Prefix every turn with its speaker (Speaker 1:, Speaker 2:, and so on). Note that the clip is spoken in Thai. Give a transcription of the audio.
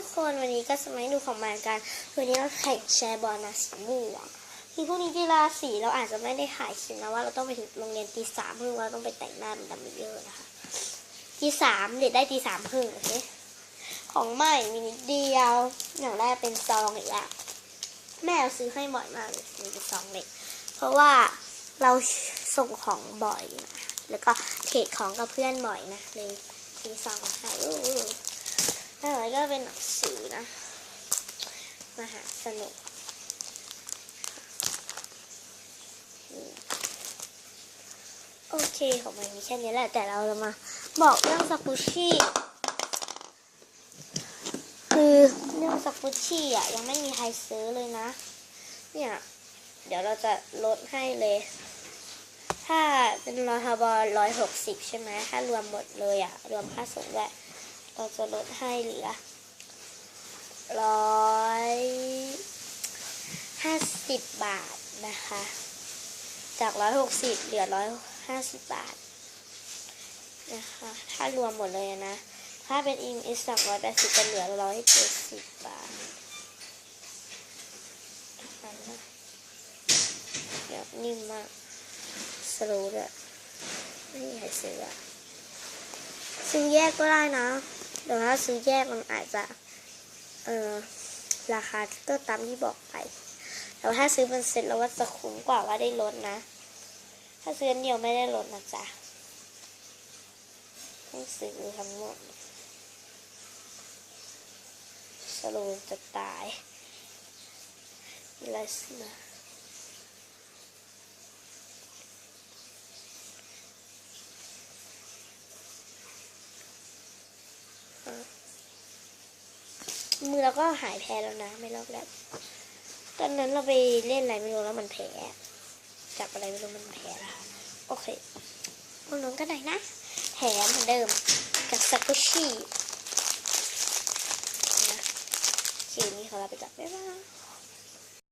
Speaker 1: ทุกคนวันนี้ก็สมัยดูของมากันวันนี้เราแข่งแชร์บอลนะสีม่วงคือพรุ่งนี้กีฬาสีเราอาจจะไม่ได้ถ่ายคลิปนะว่าเราต้องไปถึงโรงเรียนตีสามครึ่งเราต้องไปแต่งหน้าเป็นดัมเบลเยอร์นะคะตีสามเด็กได้ตีสามครึ่งโอเคของใหม่มีนิดเดียวอย่างแรกเป็นซองอีกแล้วแม่ซื้อให้บ่อยมากเลยซื้อเป็นซองเล็กเพราะว่าเราส่งของบ่อยนะแล้วก็เทรดของกับเพื่อนบ่อยนะเลยซื้อซองมาให้ อู้อู้แล้วก็เป็นหนังสือนะ มหาสนุกโอเคของมันมีแค่นี้แหละ แต่เราจะมาบอกเรื่องสกุชชี่คือเรื่องสกุชชี่อะ ยังไม่มีใครซื้อเลยนะ เนี่ย เดี๋ยวเราจะลดให้เลย ถ้าเป็นรอทบร้อยหกสิบใช่ไหมถ้ารวมหมดเลยอะ รวมค่าส่งด้วย เราจะลดให้เหลือร้อยห้าสิบบาทนะคะ จากร้อยหกสิบเหลือร้อยห้าสิบบาทนะคะ ถ้ารวมหมดเลยนะ ถ้าเป็นอิมเอสสองร้อยแปดสิบจะเหลือร้อยเจ็ดสิบบาทเดี๋ยวนิ่มมากสโลว์ด้วยไม่มีใครซื้ออะซื้อแยกก็ได้นะ แต่ถ้าซื้อแยกมันอาจจะเออราคาก็ตามที่บอกไป แต่ว่าถ้าซื้อเป็นเซ็ตแล้วว่าจะคุ้มกว่าว่าได้ลดนะ ถ้าซื้อเดียวไม่ได้ลดนะจ๊ะต้องซื้อทั้งหมดสโลว์จะตายเลสนะ มือเราก็หายแพ้แล้วนะ ไม่ลอกแล้ว ตอนนั้นเราไปเล่นอะไรไม่รู้แล้วมันแพ้จับอะไรไม่รู้มันแพ้ละโอเคมาลงกันหน่อยนะแถมเหมือนเดิมกับสกุชินะคลิปนี้ขอลาไปจับบ๊ายบาย